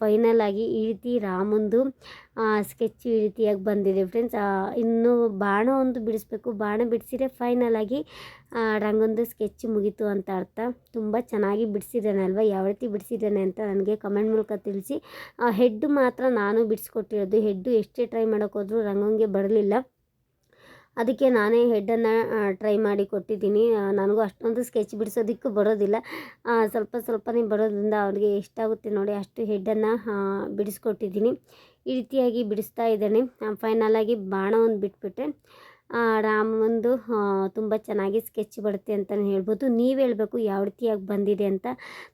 ಫೈನಲ್ ಆಗಿ ಈ ರೀತಿ ರಾಮಂದು ಸ್ಕೆಚ್ ಈ ರೀತಿಯಾಗಿ ಬಂದಿದೆ ಫ್ರೆಂಡ್ಸ್ ಇನ್ನು ಬಾಣ ಒಂದು ಬಿಡಿಸ್ಬೇಕು. ಬಾಣ ಬಿಡಿಸಿದ್ರೆ ಫೈನಲ್ ಆಗಿ ರಂಗೊಂದು ಸ್ಕೆಚ್ ಮುಗೀತು ಅಂತ ಅರ್ಥ. ತುಂಬ ಚೆನ್ನಾಗಿ ಬಿಡಿಸಿದ್ದಾನೆ ಅಲ್ವಾ? ಯಾವ ರೀತಿ ಬಿಡಿಸಿದ್ದಾನೆ ಅಂತ ನನಗೆ ಕಮೆಂಟ್ ಮೂಲಕ ತಿಳಿಸಿ. ಹೆಡ್ ಮಾತ್ರ ನಾನು ಬಿಡಿಸ್ಕೊಟ್ಟಿರೋದು. ಹೆಡ್ಡು ಎಷ್ಟೇ ಟ್ರೈ ಮಾಡೋಕ್ಕೋದ್ರೂ ರಂಗಂಗೆ ಬರಲಿಲ್ಲ. ಅದಕ್ಕೆ ನಾನೇ ಹೆಡ್ಡನ್ನು ಟ್ರೈ ಮಾಡಿ ಕೊಟ್ಟಿದ್ದೀನಿ. ನನಗೂ ಅಷ್ಟೊಂದು ಸ್ಕೆಚ್ ಬಿಡಿಸೋದಕ್ಕೂ ಬರೋದಿಲ್ಲ. ಸ್ವಲ್ಪ ಸ್ವಲ್ಪನೇ ಬರೋದ್ರಿಂದ ಅವ್ರಿಗೆ ಎಷ್ಟಾಗುತ್ತೆ ನೋಡಿ ಅಷ್ಟು ಹೆಡ್ಡನ್ನು ಬಿಡಿಸ್ಕೊಟ್ಟಿದ್ದೀನಿ. ಈ ರೀತಿಯಾಗಿ ಬಿಡಿಸ್ತಾ ಇದ್ದಾನೆ. ಫೈನಲಾಗಿ ಬಾಣ ಬಿಟ್ಬಿಟ್ಟೆ ರಾಮ ಒಂದು ತುಂಬ ಚೆನ್ನಾಗಿ ಸ್ಕೆಚ್ ಬರುತ್ತೆ ಅಂತಲೇ ಹೇಳ್ಬೋದು. ನೀವು ಹೇಳಬೇಕು ಯಾವ ರೀತಿಯಾಗಿ ಬಂದಿದೆ ಅಂತ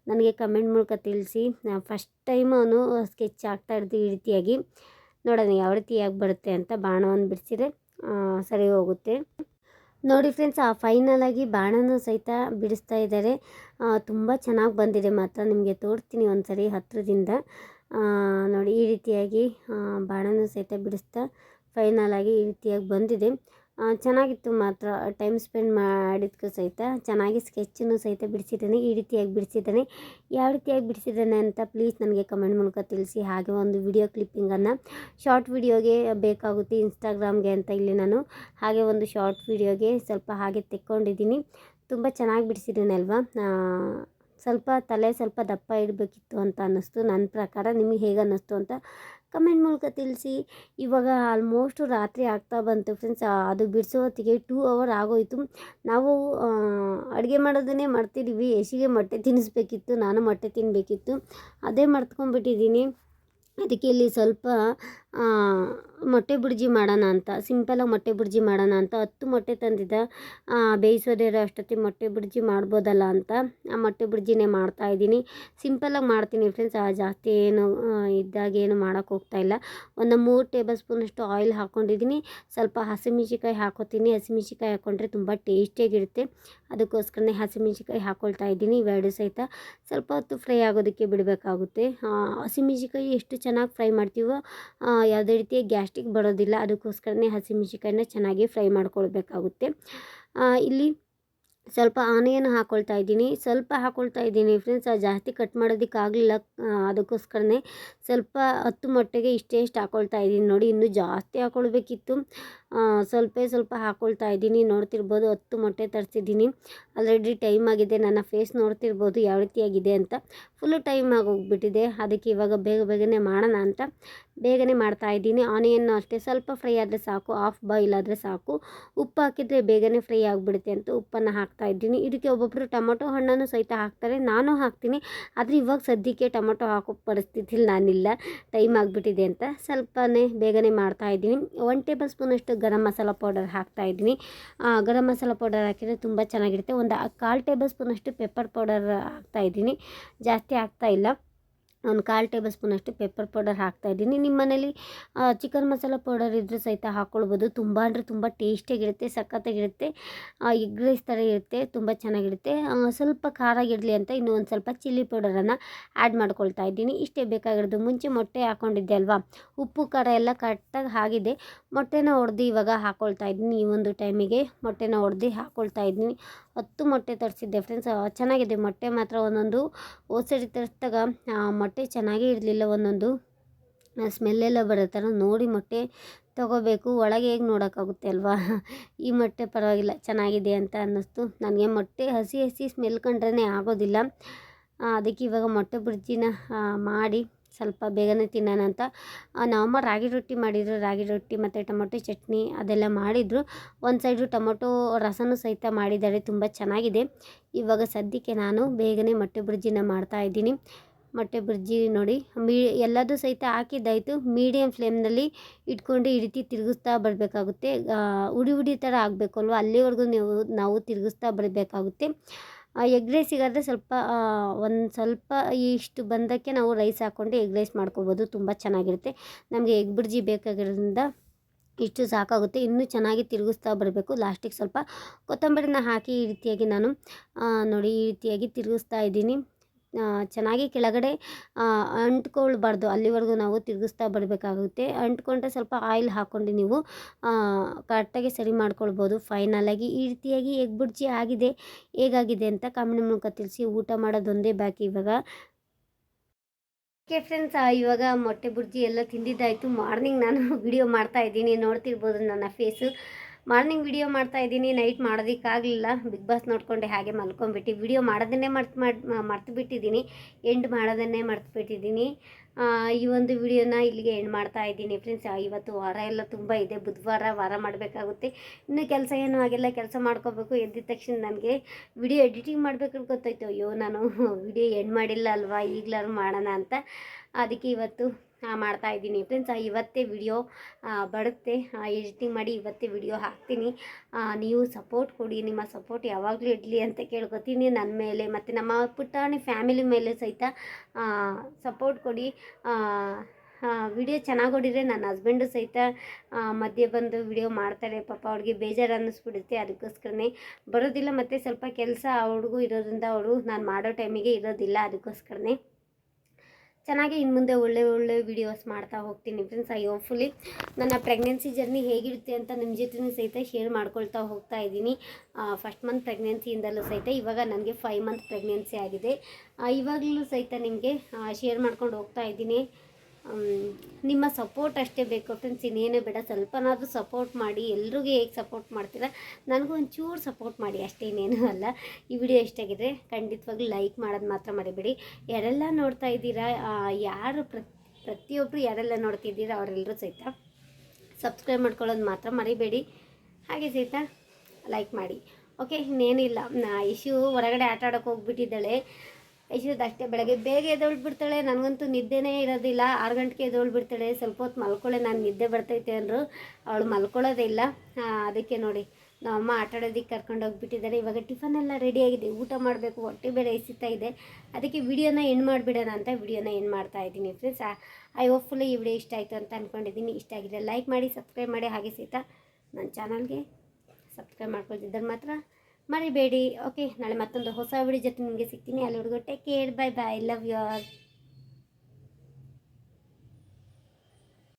ನನಗೆ ಕಮೆಂಟ್ ಮೂಲಕ ತಿಳಿಸಿ. ಫಸ್ಟ್ ಟೈಮ್ ಅವನು ಸ್ಕೆಚ್ ಆಗ್ತಾ ಇರ್ತೀವಿ ಈ ರೀತಿಯಾಗಿ. ನೋಡೋಣ ಯಾವ ರೀತಿಯಾಗಿ ಬರುತ್ತೆ ಅಂತ ಬಾಣವನ್ನು ಬಿಡಿಸಿದೆ ಸರಿ ಹೋಗುತ್ತೆ. ನೋಡಿ ಫ್ರೆಂಡ್ಸ್ ಆ ಫೈನಲಾಗಿ ಬಾಣನ ಸಹಿತ ಬಿಡಿಸ್ತಾ ಇದ್ದಾರೆ. ತುಂಬ ಚೆನ್ನಾಗಿ ಬಂದಿದೆ ಮಾತ್ರ. ನಿಮಗೆ ತೋರಿಸ್ತೀನಿ ಒಂದು ಸರಿ ಹತ್ರದಿಂದ ನೋಡಿ ಈ ರೀತಿಯಾಗಿ ಬಾಣನ ಸಹಿತ ಬಿಡಿಸ್ತಾ ಫೈನಲಾಗಿ ಈ ರೀತಿಯಾಗಿ ಬಂದಿದೆ. ಚೆನ್ನಾಗಿತ್ತು ಮಾತ್ರ ಟೈಮ್ ಸ್ಪೆಂಡ್ ಮಾಡಿದ್ಕೂ ಸಹಿತ. ಚೆನ್ನಾಗಿ ಸ್ಕೆಚ್ಚನ್ನು ಸಹಿತ ಬಿಡಿಸಿದ್ದಾನೆ, ಈ ರೀತಿಯಾಗಿ ಬಿಡಿಸಿದ್ದಾನೆ. ಯಾವ ರೀತಿಯಾಗಿ ಬಿಡಿಸಿದ್ದಾನೆ ಅಂತ ಪ್ಲೀಸ್ ನನಗೆ ಕಮೆಂಟ್ ಮೂಲಕ ತಿಳಿಸಿ. ಹಾಗೆ ಒಂದು ವಿಡಿಯೋ ಕ್ಲಿಪ್ಪಿಂಗನ್ನು ಶಾರ್ಟ್ ವಿಡಿಯೋಗೆ ಬೇಕಾಗುತ್ತೆ ಇನ್ಸ್ಟಾಗ್ರಾಮ್ಗೆ ಅಂತ ಇಲ್ಲಿ ನಾನು. ಹಾಗೆ ಒಂದು ಶಾರ್ಟ್ ವಿಡಿಯೋಗೆ ಸ್ವಲ್ಪ ಹಾಗೆ ತೆಕ್ಕೊಂಡಿದ್ದೀನಿ. ತುಂಬ ಚೆನ್ನಾಗಿ ಬಿಡಿಸಿದ್ದೀನಿ ಅಲ್ವಾ? ಸ್ವಲ್ಪ ತಲೆ ಸ್ವಲ್ಪ ದಪ್ಪ ಇಡಬೇಕಿತ್ತು ಅಂತ ಅನ್ನಿಸ್ತು. ನನ್ನ ಪ್ರಕಾರ ನಿಮಗೆ ಹೇಗೆ ಅನ್ನಿಸ್ತು ಅಂತ ಕಮೆಂಟ್ ಮೂಲಕ ತಿಳಿಸಿ. ಇವಾಗ ಆಲ್ಮೋಸ್ಟು ರಾತ್ರಿ ಆಗ್ತಾ ಬಂತು ಫ್ರೆಂಡ್ಸ್ ಅದು ಬಿಡಿಸೋ ಹೊತ್ತಿಗೆ ಟೂ ಅವರ್ ಆಗೋಯಿತು. ನಾವು ಅಡುಗೆ ಮಾಡೋದನ್ನೇ ಮಾಡ್ತಿದ್ದೀವಿ ಯಶಿಗೆ ಮೊಟ್ಟೆ ತಿನ್ನಿಸ್ಬೇಕಿತ್ತು, ನಾನು ಮೊಟ್ಟೆ ತಿನ್ನಬೇಕಿತ್ತು ಅದೇ ಮರ್ತ್ಕೊಂಡ್ಬಿಟ್ಟಿದ್ದೀನಿ. ಅದಕ್ಕೆ ಇಲ್ಲಿ ಸ್ವಲ್ಪ ಮೊಟ್ಟೆ ಬುರ್ಜಿ ಮಾಡೋಣ ಅಂತ ಸಿಂಪಲಾಗಿ ಮೊಟ್ಟೆ ಬುರ್ಜಿ ಮಾಡೋಣ ಅಂತ ಹತ್ತು ಮೊಟ್ಟೆ ತಂದಿದ್ದ ಆ, ಬೇಯಿಸೋದೇ ಇರೋ ಅಷ್ಟೊತ್ತಿಗೆ ಮೊಟ್ಟೆ ಬುರ್ಜಿ ಮಾಡ್ಬೋದಲ್ಲ ಅಂತ ಆ ಮೊಟ್ಟೆ ಬುರ್ಜಿನೇ ಮಾಡ್ತಾಯಿದ್ದೀನಿ ಸಿಂಪಲಾಗಿ ಮಾಡ್ತೀನಿ ಫ್ರೆಂಡ್ಸ್ ಜಾಸ್ತಿ ಏನು ಇದ್ದಾಗ ಏನು ಮಾಡೋಕ್ಕೆ ಹೋಗ್ತಾಯಿಲ್ಲ ಒಂದು ಮೂರು ಟೇಬಲ್ ಸ್ಪೂನಷ್ಟು ಆಯಿಲ್ ಹಾಕ್ಕೊಂಡಿದ್ದೀನಿ. ಸ್ವಲ್ಪ ಹಸಿಮೆಣ್ಸಿಕಾಯಿ ಹಾಕೋತೀನಿ ಹಸಿಮೆಣ್ಸಿಕಾಯಿ ಹಾಕ್ಕೊಂಡ್ರೆ ತುಂಬ ಟೇಸ್ಟಿಯಾಗಿರುತ್ತೆ ಅದಕ್ಕೋಸ್ಕರನೇ ಹಸಿಮೆಣ್ಸಿಕಾಯಿ ಹಾಕ್ಕೊಳ್ತಾ ಇದ್ದೀನಿ ಇವೆರಡು ಸಹಿತ. ಸ್ವಲ್ಪ ಹೊತ್ತು ಫ್ರೈ ಆಗೋದಕ್ಕೆ ಬಿಡಬೇಕಾಗುತ್ತೆ. ಹಸಿಮೆಣ್ಸಿಕಾಯಿ ಎಷ್ಟು ಚೆನ್ನಾಗಿ ಫ್ರೈ ಮಾಡ್ತೀವೋ ಯಾವುದೇ ರೀತಿಯ ಗ್ಯಾಸ್ಟ್ರಿಕ್ ಬರೋದಿಲ್ಲ. ಅದಕ್ಕೋಸ್ಕರನೇ ಹಸಿಮೆಣ್ಸಿಕಾಯಿನ ಚೆನ್ನಾಗಿ ಫ್ರೈ ಮಾಡ್ಕೊಳ್ಬೇಕಾಗುತ್ತೆ. ಇಲ್ಲಿ ಸ್ವಲ್ಪ ಆನಿಯನ್ ಹಾಕ್ಕೊಳ್ತಾ ಇದ್ದೀನಿ. ಸ್ವಲ್ಪ ಹಾಕ್ಕೊಳ್ತಾ ಇದ್ದೀನಿ ಫ್ರೆಂಡ್ಸ್. ಜಾಸ್ತಿ ಕಟ್ ಮಾಡೋದಕ್ಕಾಗಲಿಲ್ಲ. ಅದಕ್ಕೋಸ್ಕರನೇ ಸ್ವಲ್ಪ ಹತ್ತು ಮೊಟ್ಟೆಗೆ ಇಷ್ಟೇ ಇಷ್ಟು ಹಾಕ್ಕೊಳ್ತಾ ಇದ್ದೀನಿ. ನೋಡಿ, ಇನ್ನೂ ಜಾಸ್ತಿ ಹಾಕ್ಕೊಳ್ಬೇಕಿತ್ತು ಸ್ವಲ್ಪ ಸ್ವಲ್ಪ ಹಾಕ್ಕೊಳ್ತಾ ಇದ್ದೀನಿ. ನೋಡ್ತಿರ್ಬೋದು, ಹತ್ತು ಮೊಟ್ಟೆ ತರಿಸಿದ್ದೀನಿ. ಆಲ್ರೆಡಿ ಟೈಮ್ ಆಗಿದೆ. ನನ್ನ ಫೇಸ್ ನೋಡ್ತಿರ್ಬೋದು, ಯಾವ ರೀತಿಯಾಗಿದೆ ಅಂತ. ಫುಲ್ಲು ಟೈಮ್ ಆಗೋಗ್ಬಿಟ್ಟಿದೆ ಅದಕ್ಕೆ ಇವಾಗ ಬೇಗ ಬೇಗನೆ ಮಾಡೋಣ ಅಂತ ಬೇಗನೆ ಮಾಡ್ತಾ ಇದ್ದೀನಿ. ಆನಿಯನ್ನು ಅಷ್ಟೇ. ಸ್ವಲ್ಪ ಫ್ರೈ ಆದರೆ ಸಾಕು. ಆಫ್ ಬಾಯ್ಲ್ ಆದರೆ ಸಾಕು. ಉಪ್ಪು ಹಾಕಿದರೆ ಬೇಗನೆ ಫ್ರೈ ಆಗಿಬಿಡುತ್ತೆ ಅಂತ ಉಪ್ಪನ್ನು ಹಾಕ್ತಾ ಇದ್ದೀನಿ. ಇದಕ್ಕೆ ಒಬ್ಬೊಬ್ಬರು ಟೊಮೊಟೊ ಹಣ್ಣನ್ನು ಸಹಿತ ಹಾಕ್ತಾರೆ. ನಾನು ಹಾಕ್ತೀನಿ. ಆದರೆ ಇವಾಗ ಸದ್ಯಕ್ಕೆ ಟೊಮೊಟೊ ಹಾಕೋ ಪರಿಸ್ಥಿತಿಲಿ ನಾನಿಲ್ಲ. ಟೈಮ್ ಆಗಿಬಿಟ್ಟಿದೆ ಅಂತ. ಸ್ವಲ್ಪನೇ ಬೇಗನೆ ಮಾಡ್ತಾ ಇದ್ದೀನಿ. ಒನ್ ಟೇಬಲ್ ಸ್ಪೂನಷ್ಟು ಗರಂ ಮಸಾಲ ಪೌಡರ್ ಹಾಕ್ತಾ ಇದ್ದೀನಿ. ಗರಂ ಮಸಾಲ ಪೌಡರ್ ಹಾಕಿದರೆ ತುಂಬ ಚೆನ್ನಾಗಿರುತ್ತೆ. ಒಂದು ಕಾಲು ಟೇಬಲ್ ಸ್ಪೂನಷ್ಟು ಪೆಪ್ಪರ್ ಪೌಡರ್ ಹಾಕ್ತಾ ಇದ್ದೀನಿ. ಜಾಸ್ತಿ ಹಾಕ್ತಾ ಇಲ್ಲ. ಒಂದು ಕಾಲು ಟೇಬಲ್ ಸ್ಪೂನಷ್ಟು ಪೆಪ್ಪರ್ ಪೌಡರ್ ಹಾಕ್ತಾ ಇದ್ದೀನಿ. ನಿಮ್ಮ ಮನೇಲಿ ಚಿಕನ್ ಮಸಾಲ ಪೌಡರ್ ಇದ್ದರೂ ಸಹಿತ ಹಾಕ್ಕೊಳ್ಬೋದು ತುಂಬ ಅಂದರೆ ತುಂಬ ಟೇಸ್ಟಿಯಾಗಿರುತ್ತೆ, ಸಖತ್ತಾಗಿರುತ್ತೆ ಎಗ್ ರೈಸ್ ಥರ ಇರುತ್ತೆ, ತುಂಬ ಚೆನ್ನಾಗಿರುತ್ತೆ. ಸ್ವಲ್ಪ ಖಾರ ಇರಲಿ ಅಂತ ಇನ್ನೂ ಒಂದು ಸ್ವಲ್ಪ ಚಿಲ್ಲಿ ಪೌಡರನ್ನು ಆ್ಯಡ್ ಮಾಡ್ಕೊಳ್ತಾ ಇದ್ದೀನಿ. ಇಷ್ಟೇ ಬೇಕಾಗಿರೋದು. ಮುಂಚೆ ಮೊಟ್ಟೆ ಹಾಕ್ಕೊಂಡಿದ್ದೆ ಅಲ್ವಾ? ಉಪ್ಪು, ಖಾರ ಎಲ್ಲ ಕರೆಕ್ಟಾಗಿ ಆಗಿದೆ. ಮೊಟ್ಟೆನ ಹೊಡೆದು ಇವಾಗ ಹಾಕ್ಕೊಳ್ತಾ ಇದ್ದೀನಿ. ಈ ಒಂದು ಟೈಮಿಗೆ ಮೊಟ್ಟೆನ ಹೊಡೆದು ಹಾಕ್ಕೊಳ್ತಾ ಇದ್ದೀನಿ. ಹತ್ತು ಮೊಟ್ಟೆ ತರಿಸಿದ್ದೆ ಫ್ರೆಂಡ್ಸ್ ಚೆನ್ನಾಗಿದೆ. ಮೊಟ್ಟೆ ಮಾತ್ರ ಒಂದೊಂದು ಹೋದ ಸರಿ ತರಿಸಿದಾಗ ಮೊಟ್ಟೆ ಚೆನ್ನಾಗೇ ಇರಲಿಲ್ಲ ಒಂದೊಂದು. ಸ್ಮೆಲ್ಲೆಲ್ಲ ಬರೋ ಥರ ನೋಡಿ ಮೊಟ್ಟೆ ತೊಗೋಬೇಕು. ಒಳಗೆ ಹೇಗೆ ನೋಡೋಕ್ಕಾಗುತ್ತೆ ಅಲ್ವಾ? ಈ ಮೊಟ್ಟೆ ಪರವಾಗಿಲ್ಲ, ಚೆನ್ನಾಗಿದೆ ಅಂತ ಅನ್ನಿಸ್ತು. ನನಗೆ ಮೊಟ್ಟೆ ಹಸಿ ಹಸಿ ಸ್ಮೆಲ್ ಕಂಡ್ರೇ ಆಗೋದಿಲ್ಲ. ಅದಕ್ಕೆ ಇವಾಗ ಮೊಟ್ಟೆ ಬುರ್ಜಿನ ಮಾಡಿ ಸ್ವಲ್ಪ ಬೇಗನೆ ತಿನ್ನೋಣ ಅಂತ. ನಮ್ಮಮ್ಮ ರಾಗಿ ರೊಟ್ಟಿ ಮಾಡಿದರು. ರಾಗಿ ರೊಟ್ಟಿ ಮತ್ತು ಟೊಮೊಟೊ ಚಟ್ನಿ ಅದೆಲ್ಲ ಮಾಡಿದರು. ಒಂದು ಸೈಡು ಟೊಮೊಟೊ ರಸನೂ ಸಹಿತ ಮಾಡಿದ್ದಾರೆ. ತುಂಬ ಚೆನ್ನಾಗಿದೆ. ಇವಾಗ ಸದ್ಯಕ್ಕೆ ನಾನು ಬೇಗನೆ ಮೊಟ್ಟೆ ಬುರ್ಜಿನ ಮಾಡ್ತಾ ಇದ್ದೀನಿ. ಮೊಟ್ಟೆ ಬುರ್ಜಿ ನೋಡಿ, ಮೀ, ಎಲ್ಲದೂ ಸಹಿತ ಹಾಕಿದ್ದಾಯಿತು. ಮೀಡಿಯಮ್ ಫ್ಲೇಮ್ನಲ್ಲಿ ಇಟ್ಕೊಂಡು ಈ ರೀತಿ ತಿರುಗಿಸ್ತಾ ಬರಬೇಕಾಗುತ್ತೆ. ಉಡಿ ಉಡಿ ಥರ ಆಗಬೇಕು ಅಲ್ವಾ ಅಲ್ಲಿವರೆಗೂ ನೀವು, ನಾವು ತಿರುಗಿಸ್ತಾ ಬರಬೇಕಾಗುತ್ತೆ. ಎಗ್ ರೈಸಿಗಾದರೆ ಸ್ವಲ್ಪ ಒಂದು ಸ್ವಲ್ಪ ಇಷ್ಟು ಬಂದಕ್ಕೆ ನಾವು ರೈಸ್ ಹಾಕ್ಕೊಂಡು ಎಗ್ ರೈಸ್ ಮಾಡ್ಕೋಬೋದು. ತುಂಬ ಚೆನ್ನಾಗಿರುತ್ತೆ. ನಮಗೆ ಎಗ್ ಬುರ್ಜಿ ಬೇಕಾಗಿರೋದ್ರಿಂದ ಇಷ್ಟು ಸಾಕಾಗುತ್ತೆ. ಇನ್ನೂ ಚೆನ್ನಾಗಿ ತಿರುಗಿಸ್ತಾ ಬರಬೇಕು. ಲಾಸ್ಟಿಗೆ ಸ್ವಲ್ಪ ಕೊತ್ತಂಬರಿನ ಹಾಕಿ ಈ ರೀತಿಯಾಗಿ ನಾನು ನೋಡಿ ಈ ರೀತಿಯಾಗಿ ತಿರುಗಿಸ್ತಾ ಇದ್ದೀನಿ. ಆ, ಚೆನ್ನಾಗಿ ಕೆಳಗಡೆ ಅಂಟ್ಕೊಳ್ಬಾರ್ದು. ಅಲ್ಲಿವರೆಗೂ ನಾವು ತಿರುಗಿಸ್ತಾ ಬರಬೇಕಾಗುತ್ತೆ. ಅಂಟ್ಕೊಂಡ್ರೆ ಸ್ವಲ್ಪ ಆಯಿಲ್ ಹಾಕ್ಕೊಂಡು ನೀವು ಕರೆಕ್ಟಾಗಿ ಸರಿ ಮಾಡ್ಕೊಳ್ಬೋದು. ಫೈನಲಾಗಿ ಈ ರೀತಿಯಾಗಿ ಎಗ್ ಬುರ್ಜಿ ಆಗಿದೆ, ಹೇಗಾಗಿದೆ ಅಂತ ಕಾಮೆಂಟ್ ಮೂಲಕ ತಿಳಿಸಿ. ಊಟ ಮಾಡೋದೊಂದೇ ಬಾಕಿ ಇವಾಗ. ಓಕೆ ಫ್ರೆಂಡ್ಸ್ ಇವಾಗ ಮೊಟ್ಟೆ ಬುರ್ಜಿ ಎಲ್ಲ ತಿಂದಿದ್ದಾಯಿತು. ಮಾರ್ನಿಂಗ್ ನಾನು <laughs> ವಿಡಿಯೋ ಮಾಡ್ತಾ ಇದ್ದೀನಿ. ನೋಡ್ತಿರ್ಬೋದು ನನ್ನ ಫೇಸು ಮಾರ್ನಿಂಗ್ ವಿಡಿಯೋ ಮಾಡ್ತಾ ಇದ್ದೀನಿ ನೈಟ್ ಮಾಡೋದಕ್ಕಾಗಲಿಲ್ಲ. ಬಿಗ್ ಬಾಸ್ ನೋಡ್ಕೊಂಡು ಹಾಗೆ ಮಲ್ಕೊಂಡ್ಬಿಟ್ಟು ವಿಡಿಯೋ ಮಾಡೋದನ್ನೇ ಮರ್ತು ಮಾಡಿ ಮರ್ತು ಬಿಟ್ಟಿದ್ದೀನಿ ಎಂಡ್ ಮಾಡೋದನ್ನೇ ಮರ್ತು ಬಿಟ್ಟಿದ್ದೀನಿ ಈ ಒಂದು ವಿಡಿಯೋನ ಇಲ್ಲಿಗೆ ಎಂಡ್ ಮಾಡ್ತಾ ಇದ್ದೀನಿ ಫ್ರೆಂಡ್ಸ್ ಇವತ್ತು ವಾರ ಎಲ್ಲ ತುಂಬ ಇದೆ. ಬುಧವಾರ ವಾರ ಮಾಡಬೇಕಾಗುತ್ತೆ. ಇನ್ನು ಕೆಲಸ ಏನೂ ಆಗಿಲ್ಲ, ಕೆಲಸ ಮಾಡ್ಕೋಬೇಕು. ಎದ್ದಿದ ತಕ್ಷಣ ನನಗೆ ವಿಡಿಯೋ ಎಡಿಟಿಂಗ್ ಮಾಡಬೇಕು ಗೊತ್ತಾಯ್ತು. ಅಯ್ಯೋ, ನಾನು ವಿಡಿಯೋ ಎಂಡ್ ಮಾಡಿಲ್ಲ ಅಲ್ವಾ? ಈಗಲಾದ್ರು ಮಾಡೋಣ ಅಂತ. ಅದಕ್ಕೆ ಇವತ್ತು ಮಾಡ್ತಾ ಇದ್ದೀನಿ. ಫ್ರೆಂಡ್ಸ್ ಇವತ್ತೇ ವಿಡಿಯೋ ಬರುತ್ತೆ. ಎಡಿಟಿಂಗ್ ಮಾಡಿ ಇವತ್ತೇ ವಿಡಿಯೋ ಹಾಕ್ತೀನಿ. ನೀವು ಸಪೋರ್ಟ್ ಕೊಡಿ. ನಿಮ್ಮ ಸಪೋರ್ಟ್ ಯಾವಾಗಲೂ ಇಡಲಿ ಅಂತ ಕೇಳ್ಕೊತೀನಿ. ನನ್ನ ಮೇಲೆ ಮತ್ತು ನಮ್ಮ ಪುಟಾಣಿ ಫ್ಯಾಮಿಲಿ ಮೇಲೆ ಸಹಿತ ಸಪೋರ್ಟ್ ಕೊಡಿ. ವಿಡಿಯೋ ಚೆನ್ನಾಗಿ ಹೊಡಿದ್ರೆ ನನ್ನ ಹಸ್ಬೆಂಡು ಸಹಿತ ಮಧ್ಯೆ ಬಂದು ವಿಡಿಯೋ ಮಾಡ್ತಾರೆ. ಪಾಪ ಅವ್ರಿಗೆ ಬೇಜಾರು ಅನ್ನಿಸ್ಬಿಡುತ್ತೆ. ಅದಕ್ಕೋಸ್ಕರನೇ ಬರೋದಿಲ್ಲ. ಮತ್ತು ಸ್ವಲ್ಪ ಕೆಲಸ ಅವ್ರಿಗೂ ಇರೋದ್ರಿಂದ ಅವರು ನಾನು ಮಾಡೋ ಟೈಮಿಗೆ ಇರೋದಿಲ್ಲ. ಅದಕ್ಕೋಸ್ಕರನೇ ಚೆನ್ನಾಗಿ ಇನ್ನು ಮುಂದೆ ಒಳ್ಳೆ ಒಳ್ಳೆ ವೀಡಿಯೋಸ್ ಮಾಡ್ತಾ ಹೋಗ್ತೀನಿ ಫ್ರೆಂಡ್ಸ್ ಐ ಹೋಪ್ಫುಲಿ ನನ್ನ ಪ್ರೆಗ್ನೆನ್ಸಿ ಜರ್ನಿ ಹೇಗಿರುತ್ತೆ ಅಂತ ನಿಮ್ಮ ಜೊತೆನೂ ಸಹಿತ ಶೇರ್ ಮಾಡ್ಕೊಳ್ತಾ ಹೋಗ್ತಾ ಇದ್ದೀನಿ. ಫಸ್ಟ್ ಮಂತ್ ಪ್ರೆಗ್ನೆನ್ಸಿಯಿಂದಲೂ ಸಹಿತ ಇವಾಗ ನನಗೆ ಫೈವ್ ಮಂತ್ ಪ್ರೆಗ್ನೆನ್ಸಿ ಆಗಿದೆ. ಇವಾಗಲೂ ಸಹಿತ ನಿಮಗೆ ಶೇರ್ ಮಾಡ್ಕೊಂಡು ಹೋಗ್ತಾ ಇದ್ದೀನಿ. ನಿಮ್ಮ ಸಪೋರ್ಟ್ ಅಷ್ಟೇ ಬೇಕು ಫ್ರೆಂಡ್ಸ್ ಇನ್ನೇನೇ ಬೇಡ. ಸ್ವಲ್ಪನಾದರೂ ಸಪೋರ್ಟ್ ಮಾಡಿ, ಎಲ್ರಿಗೂ ಹೇಗೆ ಸಪೋರ್ಟ್ ಮಾಡ್ತೀರಾ? ನನಗೂ ಒಂಚೂರು ಸಪೋರ್ಟ್ ಮಾಡಿ, ಅಷ್ಟೇ ಇನ್ನೇನು ಅಲ್ಲ. ಈ ವಿಡಿಯೋ ಇಷ್ಟಾಗಿದ್ದರೆ ಖಂಡಿತವಾಗ್ಲೂ ಲೈಕ್ ಮಾಡೋದು ಮಾತ್ರ ಮರಿಬೇಡಿ. ಯಾರೆಲ್ಲ ನೋಡ್ತಾ ಇದ್ದೀರಾ ಯಾರು ಪ್ರತಿ ಪ್ರತಿಯೊಬ್ಬರು ಯಾರೆಲ್ಲ ನೋಡ್ತಿದ್ದೀರಾ ಅವರೆಲ್ಲರೂ ಸಹಿತ ಸಬ್ಸ್ಕ್ರೈಬ್ ಮಾಡ್ಕೊಳ್ಳೋದು ಮಾತ್ರ ಮರಿಬೇಡಿ. ಹಾಗೆ ಸಹಿತ ಲೈಕ್ ಮಾಡಿ. ಓಕೆ ಇನ್ನೇನಿಲ್ಲ. ನಾ ಇಶ್ಯೂ ಹೊರಗಡೆ ಆಟ ಆಡೋಕೆ ಹೋಗ್ಬಿಟ್ಟಿದ್ದಾಳೆ. ಐಶ್ವರ್ಯದ ಅಷ್ಟೇ. ಬೆಳಗ್ಗೆ ಬೇಗ ಎದ್ದೊಳ್ಬಿಡ್ತಾಳೆ ನನಗಂತೂ ನಿದ್ದೆನೇ ಇರೋದಿಲ್ಲ. ಆರು ಗಂಟೆಗೆ ಎದ್ದೊಳ್ಬಿಡ್ತಾಳೆ ಸ್ವಲ್ಪ ಹೊತ್ತು ಮಲ್ಕೊಳ್ಳೆ ನಾನು ನಿದ್ದೆ ಬರ್ತೈತೆ ಅಂದರು. ಅವಳು ಮಲ್ಕೊಳ್ಳೋದೇ ಇಲ್ಲ. ಅದಕ್ಕೆ ನೋಡಿ, ನಮ್ಮಮ್ಮ ಆಟ ಆಡೋದಕ್ಕೆ ಕರ್ಕೊಂಡು ಹೋಗ್ಬಿಟ್ಟಿದ್ದಾರೆ ಇವಾಗ ಟಿಫನ್ ಎಲ್ಲ ರೆಡಿಯಾಗಿದೆ ಊಟ ಮಾಡಬೇಕು, ಹೊಟ್ಟೆ ಬೇರೆ ಎಸಿತಾ ಇದೆ. ಅದಕ್ಕೆ ವಿಡಿಯೋನ ಎಂಡ್ ಮಾಡಿಬಿಡೋಣ ಅಂತ ವಿಡಿಯೋನ ಎಂಡ್ ಮಾಡ್ತಾ ಇದ್ದೀನಿ ಫ್ರೆಂಡ್ಸ್ ಐ ಹೋಪ್ಫುಲ್ಲಿ ಈ ವಿಡಿಯೋ ಇಷ್ಟ ಆಯಿತು ಅಂತ ಅಂದ್ಕೊಂಡಿದ್ದೀನಿ ಇಷ್ಟ ಆಗಿದೆ ಲೈಕ್ ಮಾಡಿ ಸಬ್ಸ್ಕ್ರೈಬ್ ಮಾಡಿ. ಹಾಗೆ ಸಹಿತ ನನ್ನ ಚಾನಲ್ಗೆ ಸಬ್ಸ್ಕ್ರೈಬ್ ಮಾಡ್ಕೊಳ್ತಿದ್ದರೆ ಮಾತ್ರ. ಮರಿಬೇಡಿ. ಓಕೆ ನಾಳೆ ಮತ್ತೊಂದು ಹೊಸ ವಿಡಿಯೋ ಜೊತೆ ನಿಮಗೆ ಸಿಗ್ತೀನಿ. ಅಲ್ಲಿವರೆಗೂ take care bye bye love your